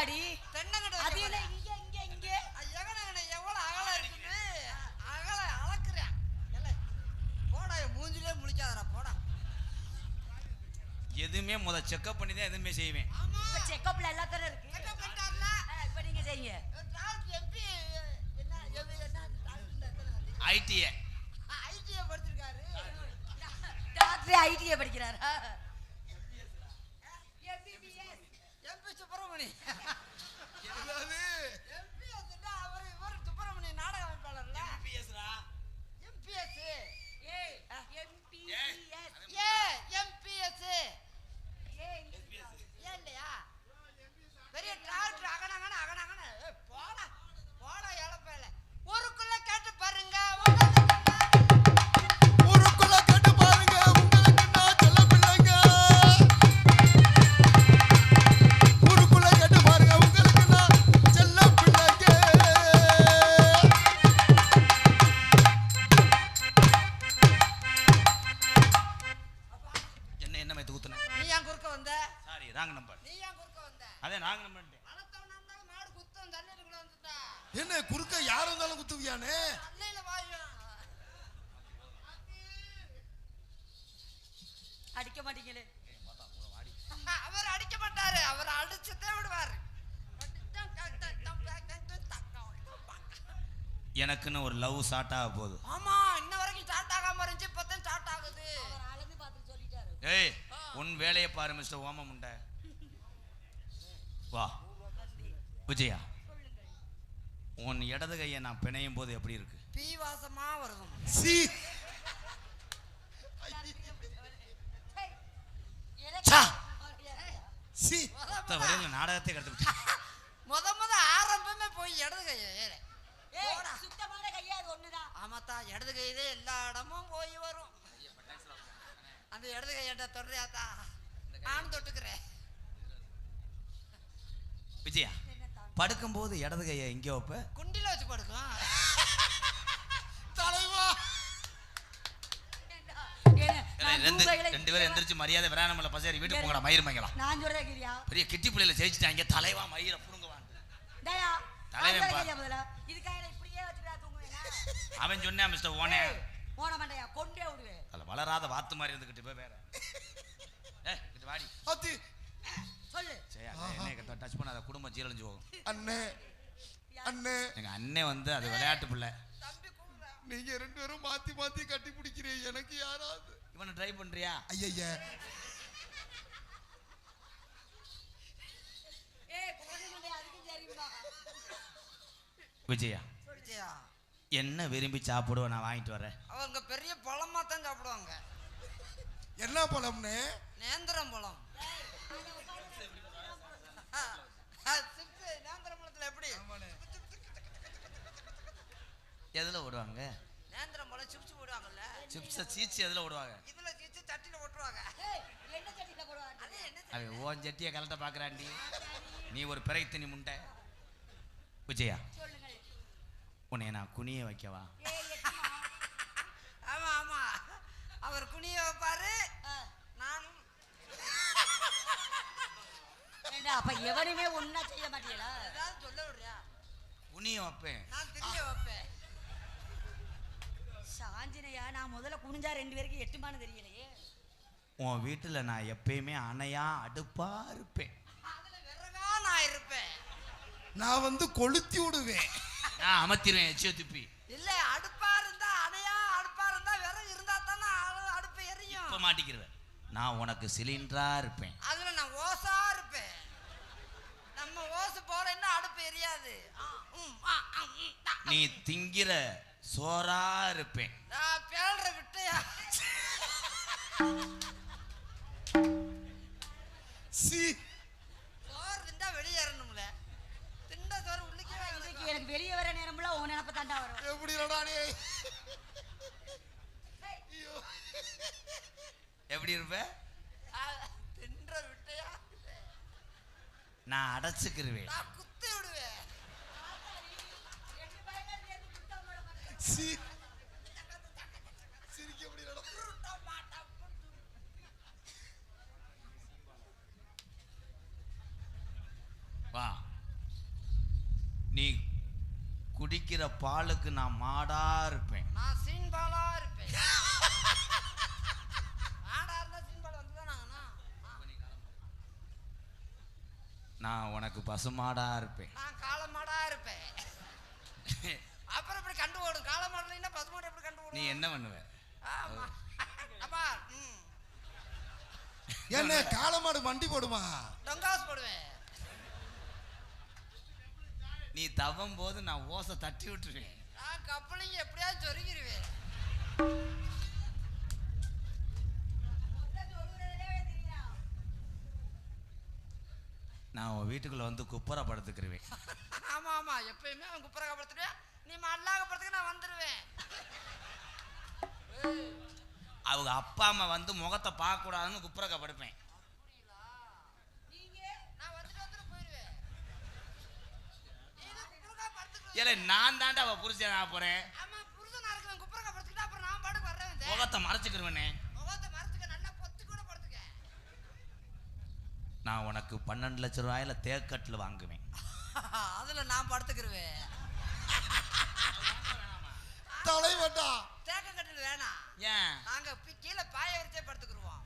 அடி தென்னங்கடை அது என்ன? இங்க இங்க இங்க. எங்கனங்கடை எவ்வளவு அகலம் இருக்குது? அகல அளக்குறேன். போடா மூஞ்சிலே முழிக்காதடா போடா. எதுவுமே முத செக்அப் பண்ணி தான் எதுவுமே செய்வேன். இப்ப செக்கப்ல எல்லாத்தரும் இருக்கு. செக்கப் பண்ணிட்டார்ல இப்ப நீங்க செய்யுங்க. டாக்டர் எம்பி என்ன எம்பி என்ன டாக்டர் ஐடிஏ ஐடிஐ படிச்சிருக்காரு. டாக்டர் ஐடிஐ படிக்கிறாரா? எம்பி சுப்பிரமணி என்ன குறுக்க யார் வந்தாலும் குத்துவியானே? அடிக்க மாட்டீங்களே. அவர் அடிக்க மாட்டாரு அவர் அடிச்சுட்டே விடுவாரு. எனக்குன்னு ஒரு லவ் ஸ்டார்ட் ஆக போகுது. ஆமா இன்ன வரைக்கும் ஸ்டார்ட் ஆகாம இருந்துச்சு இப்பதான் ஸ்டார்ட் ஆகுது. அவர் அளந்து பார்த்து சொல்லிட்டாரு. ஏய் உன் வேலையை பாரு மிஸ்டர் ஓம முண்டை வா. விஜயா. உன் இடது கையை நான் பிணையும் போது எப்படி இருக்கு? பீ வாசமா வருதும் சி. சா! வரையில் நாடகத்தை கற்றுக்கிட்டு முத முத ஆரம்பமே போய் இடது கைய. சுத்தமான கையா அது ஒண்ணுதான். ஆமாத்தா இடது கையிலே எல்லா இடமும் போய் வரும். அந்த இடது கையட்ட தொடுறியாத்தா? நானும் தொட்டுக்கிறேன். விஜயா படுக்கும்போது இடது கையை எங்கே வைப்ப. குண்டில வச்சு படுக்கும். தலைவா. ரெண்டு ரெண்டு பேரும் எந்திரிச்சு மரியாதை விரானமல்ல பசேரி வீட்டுக்கு போங்கடா மயிர் மங்கலாம் நான் சொல்றேன் கிரியா பெரிய கிட்டி பிள்ளையில ஜெயிச்சிட்டாங்க தலைவா மயிரை புடுங்குவான். அவன் சொன்னான் மிஸ்டர் ஓனே. போன மாட்டேயா? கொண்டே விடுவேன். வளராத வாத்து மாதிரி இருந்துக்கிட்டு இப்போ வேற. ஏ இது வாடி. சரியா என்ன டச் பண்ணாத குடும்பம் சீரழிஞ்சு போகும். அண்ணே அண்ணே. எங்க அண்ணன் வந்து அது விளையாட்டு பிள்ளை. நீங்க ரெண்டு பேரும் மாத்தி மாத்தி கட்டி பிடிக்கிறீங்க. எனக்கு யாராவது? இவனை ட்ரை பண்றியா? சரிமா விஜயா விஜயா. என்ன விரும்பி சாப்பிடுவேன் நான் வாங்கிட்டு வரேன். அவங்க பெரிய பழமா தான் சாப்பிடுவாங்க. என்ன பழம்னு? நேந்திரம் பழம். சிப்ஸ் நேந்திரம் பழத்துல எப்படி? எதில் விடுவாங்க நேந்திரம் பழம் சிப்ஸ் போடுவாங்கல்ல? சிப்ஸை சீச்சி எதில் விடுவாங்க இதுல சிப்ஸ் சட்டில போட்டுருவாங்க ஏய் என்ன சட்டில போடுவாங்க? அது ஓன் கலட்ட பார்க்குறாண்டி நீ ஒரு பிறை தண்ணி முண்டை விஜயா சொல்லுங்க உன்னை நான் குனிய வைக்கவா ஏய் எட்டுமா ஆமா ஆமா அவர் குனிய வைப்பாரு ஆ, நானும் ஏண்டா அப்ப எவனுமே ஒண்ணா செய்ய மாட்டீங்களா ஏதாவது சொல்ல விடுறியா குனிய வைப்பேன். நான் திரிய வைப்பேன். சாஞ்சினையா நான் முதல்ல குனிஞ்சா ரெண்டு பேருக்கு எட்டுமான்னு தெரியலையே. உன் வீட்டில் நான் எப்பயுமே அணையா அடுப்பா இருப்பேன். நான் இருப்பேன். நான் வந்து கொளுத்தி விடுவேன். நான் அமர்த்திடுவேன் எச்சிய துப்பி. இல்ல அடுப்பா இருந்தா அணையா அடுப்பா இருந்தா விறகு இருந்தா தானே அடு- அடுப்பு எரியும். இப்போ மாட்டிக்கிருவேன். நான் உனக்கு சிலிண்டரா இருப்பேன் அதுல நான் ஓசா இருப்பேன் நம்ம ஓசு போறேன்னா அடுப்பு எரியாது ஆ, ம், ஆ, ஆ, ம், தா. நீ திங்கிற சோறா இருப்பேன். நான் பேழ்ற விட்டையா? சி. சோறு திண்டா வெளியேறணும்ல திண்ட சோறு உள்ளுக்கே இன்னைக்கு எனக்கு வெளியே வர நேரம்ல உன் நினப்பு தாண்டா வரும். எப்படி நீ? ஐயோ. எப்படி இருப்ப? தின்ற விட்டையா? நான் அடைச்சுக்கிருவேன். நான் குத்தி விடுவேன். வா. நீ குடிக்கிற பாலுக்கு நான் மாடா இருப்பேன். நான் சீன்பாலா இருப்பேன். நான் உனக்கு பசுமாடா இருப்பேன் நான் காளமாடா இருப்பேன் அப்புறம் இப்படி கண்டு காளமாடுனா பசுமாடு எப்படி கண்டு நீ என்ன பண்ணுவ? ஆமா. அப்பா என்ன காளமாடு வண்டி போடுமா? டொங்காஸ் போடுவேன். நீ தவம் போது நான் ஓசை தட்டி விட்டுருவேன். நான் கப்பலிங்க எப்படியாவது சொருகிருவேன். நான் உன் வீட்டுக்குள்ள வந்து குப்புற படுத்துக்கிருவேன். ஆமா ஆமா. எப்பயுமே அவன் குப்புறக படுத்துடுவேன் நீ மல்லாக படுத்துக்க நான் வந்துடுவேன் அவங்க அப்பா அம்மா வந்து முகத்தை பார்க்க கூடாதுன்னு குப்புறக்க படுப்பேன் நான் போயிடுவேன் நான் தாண்டா அவள் புருஷன் நான் போறேன். ஆமா குப்புறக்கா முகத்தை மறைச்சிக்கிருவனே. நல்லா நான் உனக்கு பன்னெண்டு லட்சம் ரூபாயில தேக்கட்டில் வாங்குவேன். அதில் நான் படுத்துக்கிருவேன். வேணாம் ஏன்? நாங்க கீழே பாய வரிச்சே படுத்துக்கிருவோம்.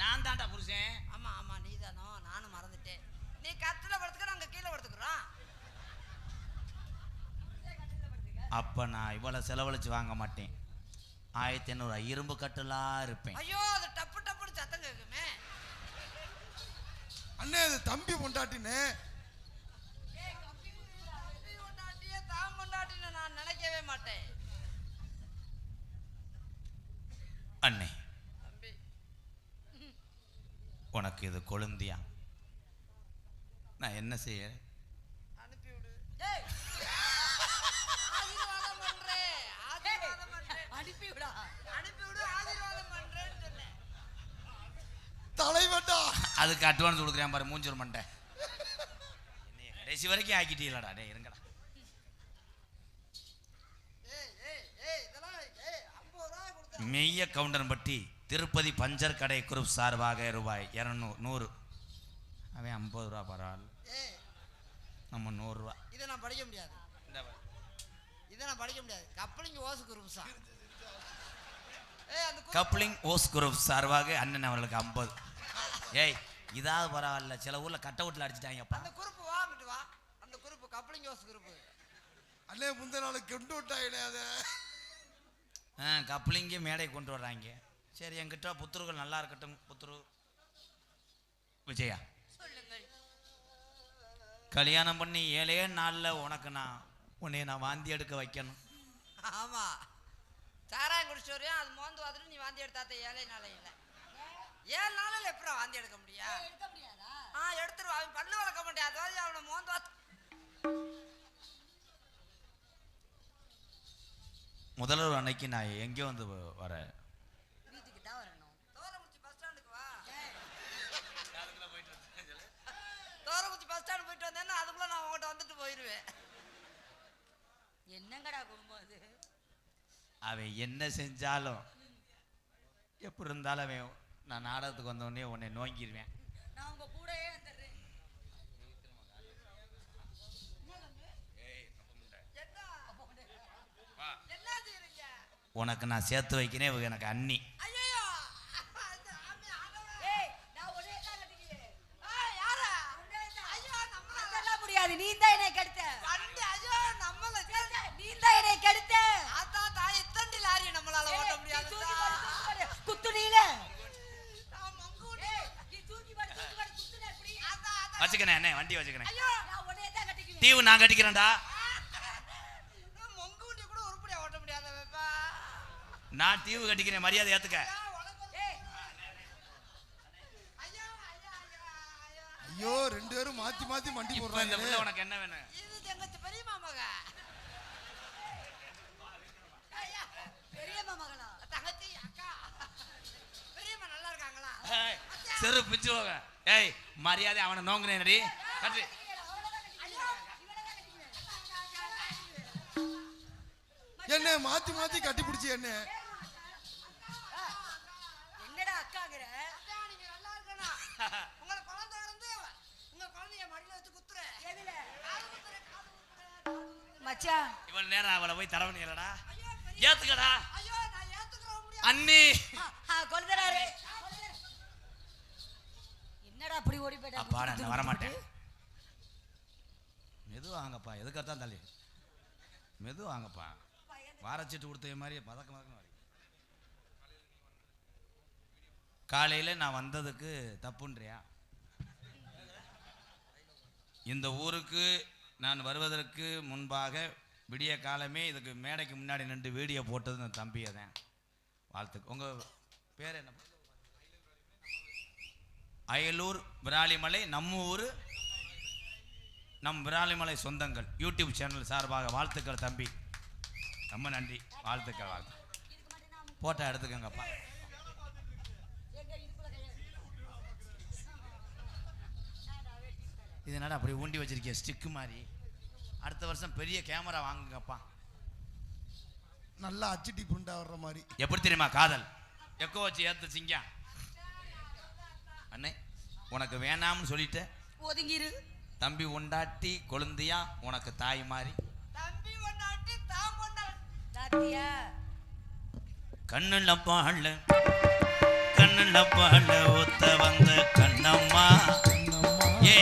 நான் தாண்டா புருஷன். ஆமா ஆமா நீதானோ? நானும் மறந்துட்டேன். நீ கட்டில படுத்துக்க நாங்க கீழே படுத்துக்கிறோம். அப்ப நான் இவ்வளவு செலவழிச்சு வாங்க மாட்டேன். ஆயிரத்தி ஐநூறு இரும்பு கட்டலா இருப்பேன். ஐயோ அது டப்பு டப்புன்னு சத்தம் கேட்குமே அண்ணே இது தம்பி பொண்டாட்டினே தான் நான் நினைக்கவே மாட்டேன். அண்ணே. உனக்கு இது கொழுந்தியா? நான் என்ன செய்ய? தலைவட்டா அதுக்கு அட்வான்ஸ் கொடுக்குறேன் பாரு மூஞ்சூர் மண்டை. கடைசி வரைக்கும் ஆக்கிட்டீங்களாடா. டே இருங்கடா ஏய் ஏய் ஏய் இதெல்லாம் ஏய் ஐம்பது ரூபாய் கொடுத்தா மெய்ய கவுண்டன் பட்டி திருப்பதி பஞ்சர் கடை குரூப் சார்பாக ரூபாய் இரநூறு நூறு. அவன் ஐம்பது ரூபா பரவாயில்ல. ஏய். நம்ம நூறுரூவா இதை நான் படிக்க முடியாது. இதை நான் படிக்க முடியாது. கப்பலிங்க ஓசுக்கு ரூம்ஸா ஏய் அந்த கு- கப்ளிங் ஓஸ் குரூப் சார்பாக அண்ணன் அவர்களுக்கு ஐம்பது. ஏய் இதாவது பரவாயில்ல. சில ஊர்ல கட் அவுட்ல அடிச்சிட்டாங்கப்பா. அந்த குரூப் வாங்கிட்டு வா. அந்த குரூப் கப்பலிங்க ஓசு குரூப். அண்ணே முந்த நாள் கெண்டு ஆ கப்ளிங்கே மேடை கொண்டு வர்றாங்க. சரி என்கிட்ட புத்துருகள் நல்லா இருக்கட்டும் புத்துரு. விஜயா. கல்யாணம் பண்ணி ஏழே நாளில் உனக்கு நான் உன்னை நான் வாந்தி எடுக்க வைக்கணும். ஆமா. சாராயம் குடிச்சு வரையும் அது மோந்து பார்த்துட்டு நீ வாந்தி எடுத்தாத்த ஏழை நாளே இல்லை. ஏழு நாளில் எப்படி வாந்தி எடுக்க முடியாதா? ஆ எடுத்துருவா. அவன் பல்லு வளர்க்க முடியாது அவனை மோந்து முதல்வர் அன்னைக்கு நான் எங்கே வந்து வரேன்? வீட்டுக்கு தான் வரணும். தோரமுச்சி பஸ் ஸ்டாண்டுக்கு வா. தோரமுச்சி பஸ் ஸ்டாண்டு போயிட்டு வந்தேன்னா அதுக்குள்ள நான் உங்கள்கிட்ட வந்துட்டு போயிடுவேன் என்னங்கடா குடும்பம் அது? அவன் என்ன செஞ்சாலும் எப்படி இருந்தாலும் அவன் நான் நாடகத்துக்கு வந்தோடனே உன்னை நோங்கிடுவேன் நான் உங்க கூடயே வந்துடுறேன் என்ன என்ன செய்யறீங்க உனக்கு நான் சேர்த்து வைக்கிறேன் இவங்க எனக்கு அண்ணி. ஐயோ அந்த ஆமி ஆண்டவரே. ஏய் நான் ஒரே தான் கட்டிக்கிறேன் ஆ, யாரா? ஐயோ, நம்மள அதெல்லாம் முடியாது. நீ தான் என்னை கெடுத்த. வண்டி, ஐயோ, நம்மள சேர்த்து. நீ தான் என்னை கெடுத்த. ஆத்தா, தாய், இத்தண்டி லாரி நம்மளால ஓட்ட முடியாது குத்துனீல. வச்சுக்கிறேன் என்ன வண்டி வச்சுக்கிறேன் ஐயோ, நான் ஒரே தான் கட்டிக்குவேன். தீவு நான் கட்டிக்கிறேன்டா நான் மங்கூட்டி கூட உருப்படியா ஓட்ட முடியாத வெப்பா. நான் தீவு கட்டிக்கிறேன் மரியாதை ஏத்துக்க. ஐயா, உனக்கு- ஏய் ஐயோ, ஐயா, ஐயா, ஐயா. ஐயோ ரெண்டு பேரும் மாத்தி மாத்தி மண்டி இப்போ இந்த போடுறாங்க பிள்ளை உனக்கு என்ன வேணும்? இது எங்க பெரியம்மா மக. ஐயா, பெரியம்மா மகளா தங்கச்சி, அக்கா. பெரியம்மா நல்லா இருக்காங்களா? ஏய், செரு பிச்சு போக ஏய் மரியாதை அவனை நோங்குனேன் கட்டு. என்ன மாத்தி மாத்தி கட்டி பிடிச்சி என்ன. மச்சான். இவ்வளவு நேரம் அவளை போய் ஏத்துக்கடா. நான் ஏத்துக்கிற முடியாது. அண்ணி. கொழுந்தனாரே என்னடா அப்படி ஓடி போயிட்டா அப்பா நான் வரமாட்டேன். மெது வாங்கப்பா. எதுக்காகத்தான் தள்ளி? மெது வாங்கப்பா. வாரச்சீட்டு கொடுத்த மாதிரி பதக்க பதக்கம் காலையில் நான் வந்ததுக்கு தப்புன்றியா? இந்த ஊருக்கு நான் வருவதற்கு முன்பாக விடிய காலமே இதுக்கு மேடைக்கு முன்னாடி நின்று வீடியோ போட்டது நான் தம்பியை தான் வாழ்த்துக்கு உங்கள் பேர் என்ன? அயலூர் விராலிமலை நம்ம ஊர் நம் விராலிமலை சொந்தங்கள். யூடியூப் சேனல் சார்பாக வாழ்த்துக்கள் தம்பி. ரொம்ப நன்றி. வாழ்த்துக்கள் வாழ்த்து போட்டோ எடுத்துக்கோங்கப்பா. இது என்னடா அப்படி ஊண்டி வச்சிருக்கிய ஸ்டிக்கு மாதிரி. அடுத்த வருஷம் பெரிய கேமரா வாங்குங்கப்பா. நல்லா அச்சிட்டி புண்டா வர்ற மாதிரி. எப்படி தெரியுமா காதல்? எக்கோ வச்சு ஏத்து சிங்கா. அண்ணே உனக்கு வேணாம்னு சொல்லிட்டு ஒதுங்கிரு. தம்பி உண்டாட்டி கொழுந்தியா உனக்கு தாய் மாதிரி. தம்பி ஒன்னாட்டி தான் பொண்டாட்டி தாத்தியா? கண்ணுல பாழ கண்ணுல பாழ ஊத்த வந்த கண்ணம்மா. கண்ணம்மா ஏ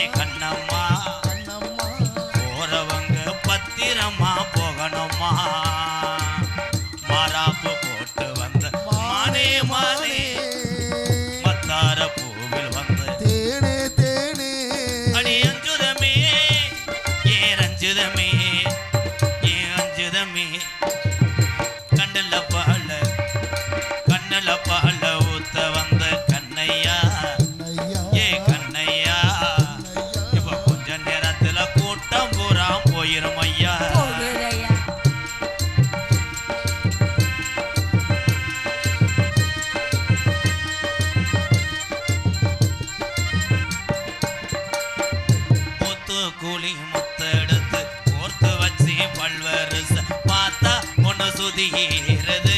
ஒண்ணு